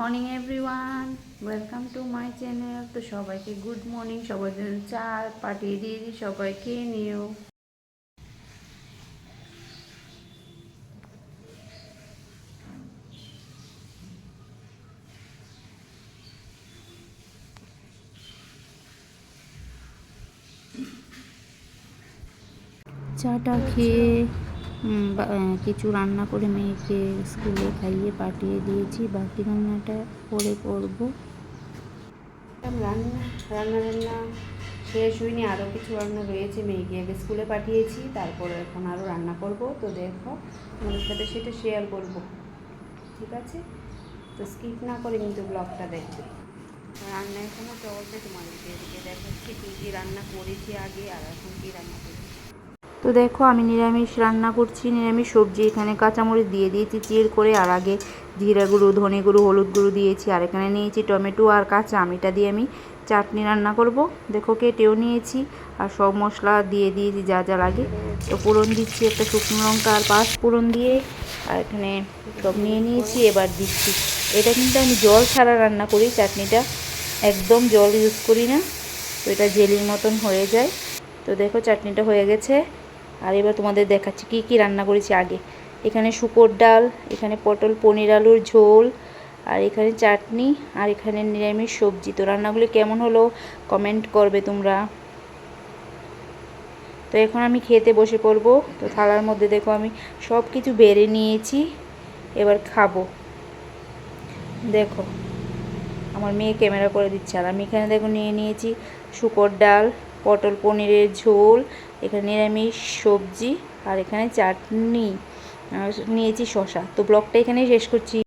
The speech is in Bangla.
Morning everyone welcome to my channel তো সবাইকে গুড মর্নিং সবাই চা পাঠিয়ে দিয়ে দিই, সবাই খেয়ে নিও। চাটা খেয়ে কিছু রান্না করে মেয়েকে স্কুলে খাইয়ে পাঠিয়ে দিয়েছি। বাকি রান্নাটা পরে করব। রান্না রান্না রান্না শেষ হয়নি। আরও কিছু রান্না রয়েছে। মেয়েকে আগে স্কুলে পাঠিয়েছি। তারপরে এখন আরও রান্না করব। তো দেখো, তোমাদের সাথে সেটা শেয়ার করব। ঠিক আছে? তো স্কিপ না করে কিন্তু ব্লগটা দেখবে। রান্না এখনও চলছে তোমাদেরকে এদিকে দেখাচ্ছি। কী কী রান্না করেছি আগে আর এখন কী রান্না দেখো, আমি নিরামিষ রান্না করছি। নিরামিষ সবজি এখানে কাঁচামরিচ দিয়ে দিয়েছি চির করে, আর আগে জিরা গুঁড়ো, ধনে গুঁড়ো, হলুদ গুঁড়ো দিয়েছি, আর এখানে নিয়েছি টমেটো আর কাঁচা আমিটা দিয়ে আমি চাটনি রান্না করব। দেখো, কেটেও নিয়েছি, আর সব মশলা দিয়ে দিয়েছি যা যা লাগে। তো ফোড়ন দিচ্ছি একটা শুকনো লঙ্কা আর পাঁচ ফোড়ন দিয়ে, আর এখানে সব নিয়ে নিয়েছি, এবার দিচ্ছি। এটা কিন্তু আমি জল ছাড়া রান্না করি, চাটনিটা একদম জল ইউজ করি না, তো এটা জেলির মতন হয়ে যায়। তো দেখো, চাটনিটা হয়ে গেছে। আর এবার তোমাদের দেখাচ্ছি কী কী রান্না করেছি আগে। এখানে শুকর ডাল, এখানে পটল, পনির আলুর ঝোল, আর এখানে চাটনি, আর এখানে নিরামিষ সবজি। তো রান্নাগুলি কেমন হলো কমেন্ট করবে তোমরা। তো এখন আমি খেতে বসে পড়ব। তো থালার মধ্যে দেখো আমি সব কিছু বেড়ে নিয়েছি, এবার খাব। দেখো, আমার মেয়ে ক্যামেরা করে দিচ্ছে আর আমি এখানে দেখো নিয়ে নিয়েছি শুকর ডাল, পটল, পনিরের ঝোল এখানে নিরামিষ সবজি আর এখানে চাটনি নিয়েছি শশা তো ব্লগটা এখানেই শেষ করছি।